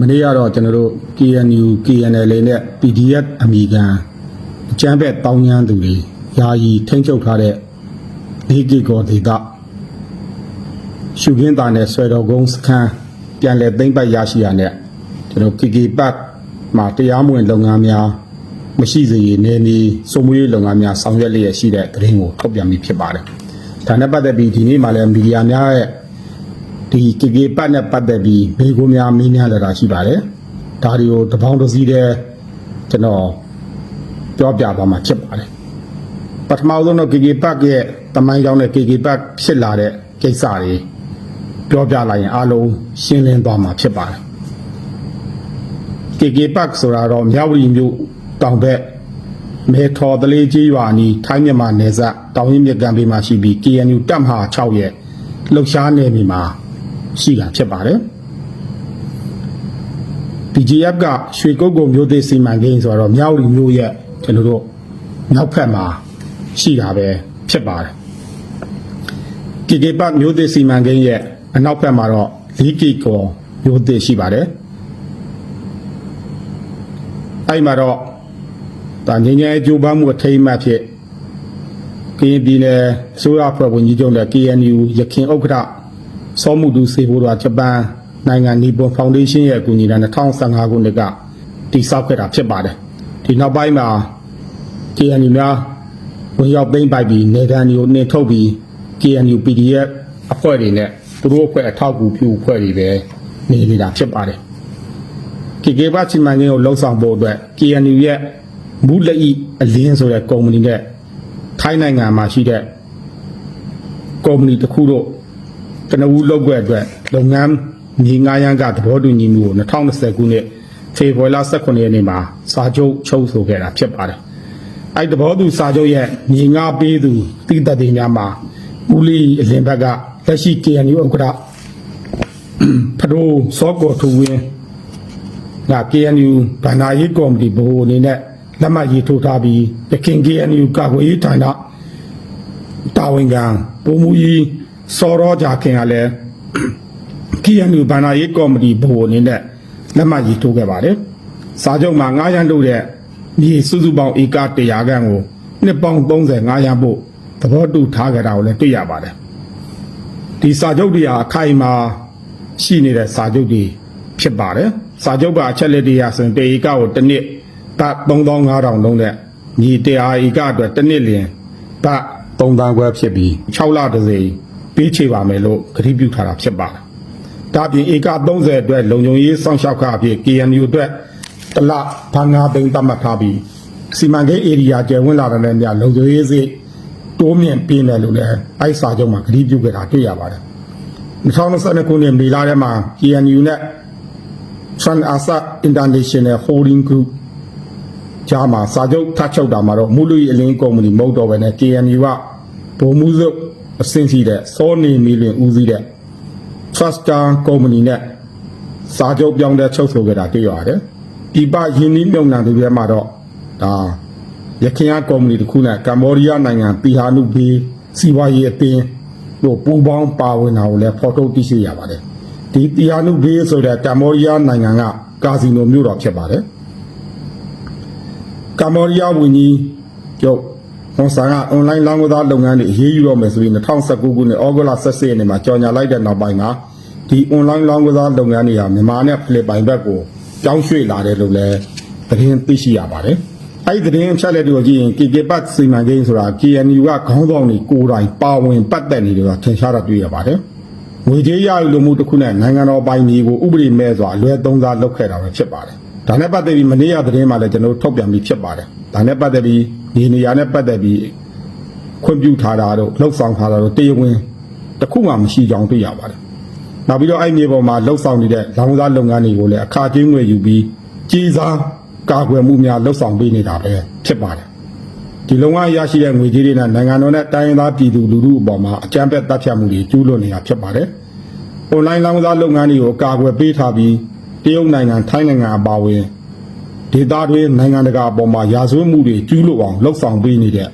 မနေ့ကတော့ကျွန်တော်တို့ KNU KNL နဲ့ PDF အမိခံအကြမ်းဖက်တောင်းကျမ်းသူတွေယာယီထိန်းချုပ်ထားတဲ့ဒီကီကောဒေတာရှုခင်းတာနဲ့ဆွဲတော်ကုန်းစခန်းပြန်လည်သိမ်းပိုက်ရရှိရတဲ့ကျွန်တော် KK ပတ်မှာတရားမဝင်လုပ်ငန်းများမရှိစေရနေနေစုံမွေးလုပ်ငန်းများဆောင်ရွက်လျက်ရှိတဲ့သတင်းကိုထုတ်ပြန်ပြီးဖြစ်ပါတယ်။ဒါနဲ့ပတ်သက်ပြီးဒီနေ့မှလည်းမီဒီယာများရဲ့ ဒီကေကေပတ်နဲ့ပတ်သက်ပြီးဘေကိုများမင်းများလာတာရှိပါတယ်။ဒါတွေကိုတပေါင်းတစ်စီးတည်းကျွန်တော်ပြောပြပါမှာဖြစ်ပါတယ်။ပထမဆုံးတော့ကေကေပတ်ရဲ့တမိုင်းကြောင်းနဲ့ကေကေပတ်ဖြစ်လာတဲ့ကိစ္စတွေပြောပြလိုက်ရင်အလုံးရှင်းလင်းသွားမှာဖြစ်ပါတယ်။ကေကေပတ်ဆိုတာတော့မြောက်ဝတီမြို့တောင်ဘက်မဲထော်တလေးကြီးရွာနီးထိုင်းမြန်မာနယ်စပ်တောင်ရင်မြစ်ကမ်းဘေးမှာရှိပြီး KNU တပ်မဟာ6ရဲ့လှုပ်ရှားနယ်မြေမှာ ရှိတာဖြစ်ပါတယ်။ PGF ကရွှေကုတ်ကုံမျိုးသေးစီမံကိန်းဆိုတော့မြောက်ရီမျိုးရဲ့ကျွန်တော်တို့နောက်ဖက်မှာရှိတာပဲဖြစ်ပါတယ်။ KK ပတ်မျိုးသေးစီမံကိန်းရဲ့အနောက်ဖက်မှာတော့လီကီကောမျိုးသေးရှိပါတယ်။အဲ့မှာတော့ဒါငင်းငယ်အကျိုးပန်းမှုအထိမ်းအမှတ်ဖြစ်ကရင်ပြည်နယ်အစိုးရဖွဲ့ဝင်ကြီးချုပ်နဲ့ KNU ရခင်ဥက္ကဋ္ဌ စောမှုတူစေဖို့တော့ဂျပန်နိုင်ငံနီပွန်ဖောင်ဒေးရှင်းရဲ့အကူအညီနဲ့2015ခုနှစ်ကတည်ဆောက်ခဲ့တာဖြစ်ပါတယ်ဒီနောက်ပိုင်းမှာ KNU များဝင်ရောက်သိမ်းပိုက်ပြီးနေကန်တွေကိုနှင်ထုတ်ပြီး KNU PDF အဖွဲ့တွေနဲ့သူတို့အဖွဲ့အထောက်အကူပြုအဖွဲ့တွေပဲနေနေတာဖြစ်ပါတယ် KK ဘချီမန်ကင်းကိုလှုပ်ဆောင်ဖို့အတွက် KNU ရဲ့မူလက်ဤအလင်းဆိုတဲ့ကုမ္ပဏီနဲ့ထိုင်းနိုင်ငံမှာရှိတဲ့ကုမ္ပဏီတစ်ခုတို့ ကနဦးလောက်ွက်အတွက်လုပ်ငန်းမြေငါးရန်ကသဘောတူညီမှုကို2020ခုနှစ်ဖေဖော်ဝါရီလ18ရက်နေ့မှာစာချုပ်ချုပ်ဆိုခဲ့တာဖြစ်ပါတယ်။အဲဒီသဘောတူစာချုပ်ရဲ့မြေငါးပေးသူတိသက်တွေများမှာဦးလီအလင်ဘက်ကလက်ရှိ KNU ဥက္ကဋ္ဌဖဒိုစောကောထူဝင်းက KNU ဗန္နာရေးကော်မတီဘိုးအနေနဲ့လက်မှတ်ရေးထိုးထားပြီးရခင် KNU ကာကွယ်ရေးဌာနတာဝန်ခံပုံမူကြီး စောရောကြခင်ကလည်း KNU ဗန္နာရေးကော်မတီဘို့အနေနဲ့လက်မှတ်ရေးထိုးခဲ့ပါတယ်။စာချုပ်မှာ9ရန်တို့တဲ့မြေစုစုပေါင်းဧက100ခန့်ကိုနှစ်ပေါင်း35ရန်ဖို့သဘောတူထားကြတာကိုလည်းတွေ့ရပါတယ်။ဒီစာချုပ်တွေဟာအခိုင်အမာရှိနေတဲ့စာချုပ်တွေဖြစ်ပါတယ်။စာချုပ်ကအချက်လက်တွေအရဆိုရင်တေဧကကိုတစ်နှစ်ဘတ်3500လုံးနဲ့မြေ100ဧကအတွက်တစ်နှစ်လျင်ဘတ်3တန်းခွဲဖြစ်ပြီး6လတစ်စိမ် ပေးချေပါမယ်လို့ကတိပြုထားတာဖြစ်ပါတယ်။ဒါပြင်ဧက30အတွက်လုံခြုံရေးစောင့်ရှောက်ခအဖြစ် KNU အတွက်တစ်လဘာငါသိန်းသတ်မှတ်ထားပြီးစီမံကိန်းဧရိယာကျယ်ဝန်းလာတဲ့နေရာလုံခြုံရေးစိတိုးမြင့်ပေးမယ်လို့လည်းအိုက်စာချုပ်မှာကတိပြုခဲ့တာတွေ့ရပါတယ်။2022ခုနှစ်မေလထဲမှာ KNU နဲ့ Trans Asa International Holding Group ဂျာမှာစာချုပ်ထပ်ချုပ်တာမှာတော့မူလူရီအလင်းကုမ္ပဏီမဟုတ်တော့ဘဲနဲ့ KNU ကဗိုလ်မှူးစု အဆင့်ရှိတဲ့စောနေမီလင်ဦးစီးတဲ့ Truster Company နဲ့စာချုပ်ပြောင်းတဲ့ချုပ်ဆိုခဲ့တာတွေ့ရတယ်။ဒီပယင်းနှီးမြုံနှံသူတွေမှာတော့ဒါရခိုင်ကကုမ္ပဏီတစ်ခုနဲ့ကမ္ဘောဒီးယားနိုင်ငံပီဟာနုဘေးစီးပွားရေးအသင်းတို့ပူးပေါင်းပါဝင်တာကိုလည်းဖော်ထုတ်သိရှိရပါတယ်။ဒီပီဟာနုဘေးဆိုတဲ့ကမ္ဘောဒီးယားနိုင်ငံကကာစီနိုမြို့တော်ဖြစ်ပါတယ်။ကမ္ဘောဒီးယားဝန်ကြီးချုပ် ဟွန်ဆန်ကအွန်လိုင်းလောင်းကစားလုပ်ငန်းတွေအရေးယူတော့မယ်ဆိုပြီး2019ခုနှစ်ဩဂုတ်လ17ရက်နေ့မှာကြော်ညာလိုက်တဲ့နောက်ပိုင်းမှာဒီအွန်လိုင်းလောင်းကစားလုပ်ငန်းတွေဟာမြန်မာနဲ့ဖိလစ်ပိုင်ဘက်ကိုကြောင်းရွှေ့လာတယ်လို့လည်းသတင်းသိရှိရပါတယ်။အဲဒီသတင်းအချက်အလက်တွေကိုကြည့်ရင် KK ပတ်စီမံကိန်းဆိုတာ KNU ကခေါင်းဆောင်တွေကိုယ်တိုင်ပါဝင်ပတ်သက်နေတယ်ဆိုတာထင်ရှားတာတွေ့ရပါတယ်။ငွေကြေးရယူလို့မှုတစ်ခုနဲ့နိုင်ငံတော်ပိုင်မျိုးကိုဥပဒေမဲ့စွာအလွဲသုံးစားလုပ်ခဲ့တာပဲဖြစ်ပါတယ်။ဒါနဲ့ပတ်သက်ပြီးမနေ့ကသတင်းမှာလည်းကျွန်တော်တို့ထုတ်ပြန်ပြီးဖြစ်ပါတယ်။ဒါနဲ့ပတ်သက်ပြီး ဒီနေရာနဲ့ပတ်သက်ပြီးခွင့်ပြုထားတာတို့လှုပ်ဆောင်ထားတာတို့တရားဝင်တစ်ခုမှမရှိကြောင်းတွေ့ရပါတယ်။နောက်ပြီးတော့အဲ့မြေပေါ်မှာလှုပ်ဆောင်နေတဲ့လောင်စားလုပ်ငန်းတွေကိုလည်းအခါကျင်းငွေယူပြီးကြီးစားကာကွယ်မှုများလှုပ်ဆောင်ပေးနေတာပဲဖြစ်ပါတယ်။ဒီလုံငန်းရရှိတဲ့ငွေကြေးတွေနဲ့နိုင်ငံတော်နဲ့တိုင်းရင်းသားပြည်သူလူထုအပေါ်မှာအကြမ်းဖက်တပ်ဖြတ်မှုတွေကျူးလွန်နေတာဖြစ်ပါတယ်။အွန်လိုင်းလောင်းကစားလုပ်ငန်းတွေကိုကာကွယ်ပေးထားပြီးတရုတ်နိုင်ငံထိုင်းနိုင်ငံအပါအဝင် ဒေသတွင်းနိုင်ငံတကာအပေါ်မှာရာဇဝတ်မှုတွေကျူးလွန်အောင်လှုပ်ဆောင်ပေးနေတဲ့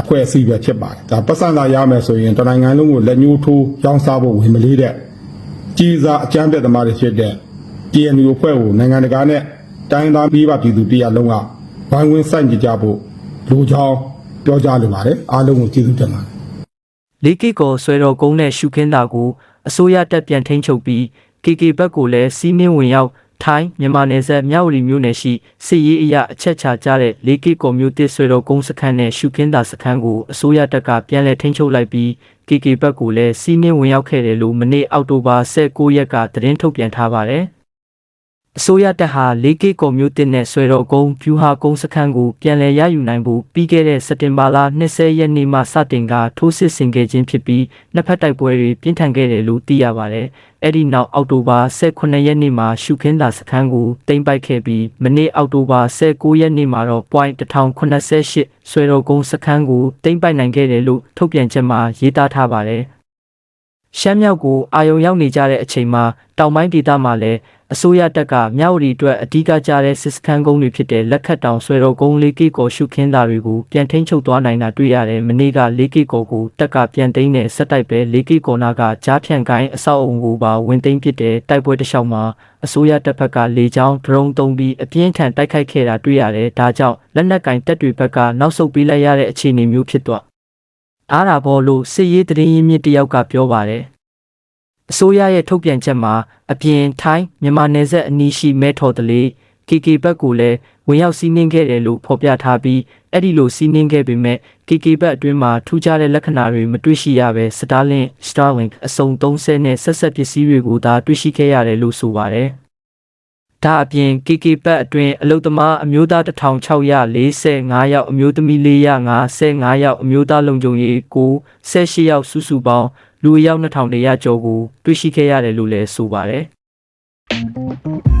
အဖွဲ့အစည်းပဲဖြစ်ပါတယ်။ဒါပတ်စံသာရမယ်ဆိုရင်တနိုင်ငံလုံးကိုလက်ညှိုးထိုးရောင်းစားဖို့ဝင်မလေးတဲ့ကြီးစားအကြမ်းဖက်သမားတွေဖြစ်တဲ့ KNU အဖွဲ့ကိုနိုင်ငံတကာနဲ့တိုင်းသားပြည်ပပြည်သူတရားလုံးကဝိုင်းဝန်းစိုက်ကြကြဖို့လူချောင်းပြောကြားလိုပါတယ်အားလုံးကိုကျေးဇူးတင်ပါတယ်လေးကီကိုဆွဲတော်ကုန်းနဲ့ရှုခင်းတာကိုအစိုးရတပ်ပြန်ထိန်းချုပ်ပြီး KK ဘက်ကိုလည်းစီးမင်းဝင်ရောက် ထိုင်းမြန်မာနယ်စပ်မြဝတီမြို့နယ်ရှိစစ်ရေးအရာအချက်ချကြတဲ့လေးကီကိုမြို့တစ်ဆွဲတော်ကုန်းစခန်းနဲ့ရှုခင်းတာစခန်းကိုအစိုးရတပ်ကပြန်လည်ထိန်းချုပ်လိုက်ပြီး KK ဘက်ကိုလည်းစီးမင်းဝင်ရောက်ခဲ့တယ်လို့မနေ့အောက်တိုဘာ16ရက်ကသတင်းထုတ်ပြန်ထားပါတယ် အစိုးရတပ်ဟာ 4K ကွန်မြူတစ်နဲ့ဆွဲတော်ကုန်းဖြူဟာကုန်းစခန်းကိုပြန်လည်ရယူနိုင်ဖို့ပြီးခဲ့တဲ့စက်တင်ဘာလ20ရက်နေ့မှစတင်ကထိုးစစ်ဆင်ခဲ့ခြင်းဖြစ်ပြီးနှစ်ဖက်တိုက်ပွဲတွေပြင်းထန်ခဲ့တယ်လို့သိရပါတယ်။အဲ့ဒီနောက်အောက်တိုဘာ18ရက်နေ့မှာရှုခင်းသာစခန်းကိုတင်ပိုက်ခဲ့ပြီးမနေ့အောက်တိုဘာ19ရက်နေ့မှာတော့ point 1088ဆွဲတော်ကုန်းစခန်းကိုတင်ပိုက်နိုင်ခဲ့တယ်လို့ထုတ်ပြန်ချက်မှာရေးသားထားပါတယ်။ ရှမ်းမြောက်ကိုအာယုံရောက်နေကြတဲ့အချိန်မှာတောင်ပိုင်းဒေသမှာလည်းအစိုးရတပ်ကမြဝတီအတွက်အဓိကကျတဲ့စစ်စခန်းကုန်းတွေဖြစ်တဲ့လက်ခတ်တောင်ဆွဲတော်ကုန်းလေးကီကိုရှုခင်းတာတွေကိုပြန်ထိန်းချုပ်သွားနိုင်တာတွေ့ရတယ်။မနေ့ကလေးကီကိုကိုတပ်ကပြန်သိမ်းတဲ့ဆက်တိုက်ပဲလေးကီကိုနာကကြားဖြန့်ကိုင်းအဆောက်အုံကိုပါဝင်သိမ်းပစ်တဲ့တိုက်ပွဲတစ်လျှောက်မှာအစိုးရတပ်ဖက်ကလေကြောင်းဒရုန်းသုံးပြီးအပြင်းထန်တိုက်ခိုက်ခဲ့တာတွေ့ရတယ်။ဒါကြောင့်လက်နက်ကင်တပ်တွေဘက်ကနောက်ဆုတ်ပေးလိုက်ရတဲ့အခြေအနေမျိုးဖြစ်သွား အားတာဘောလို့စစ်ရေးတရင်ရင်းမြစ်တယောက်ကပြောပါတယ်။အစိုးရရဲ့ထုတ်ပြန်ချက်မှာအပြင်ထိုင်းမြန်မာနယ်စပ်အနီးရှိမဲထော်တလေး KK ဘက်ကိုလည်းဝင်ရောက်စီးနင်းခဲ့တယ်လို့ဖော်ပြထားပြီးအဲ့ဒီလိုစီးနင်းခဲ့ပေမဲ့ KK ဘက်အတွင်းမှာထူးခြားတဲ့လက္ခဏာတွေမတွေ့ရှိရပဲ Starlink Starlink အစုံ30နဲ့ဆက်ဆက်ပစ္စည်းတွေကိုသာတွေ့ရှိခဲ့ရတယ်လို့ဆိုပါတယ်။ ဒါအပြင် KK ဘက်အတွင်းအလုသမားအမျိုးသား1645ယောက်အမျိုးသမီး455ယောက်အမျိုးသားလုံခြုံရေး9 18ယောက်စုစုပေါင်းလူအယောက်2100ကျော်ကိုတွေ့ရှိခဲ့ရတယ်လို့လည်းဆိုပါတယ်။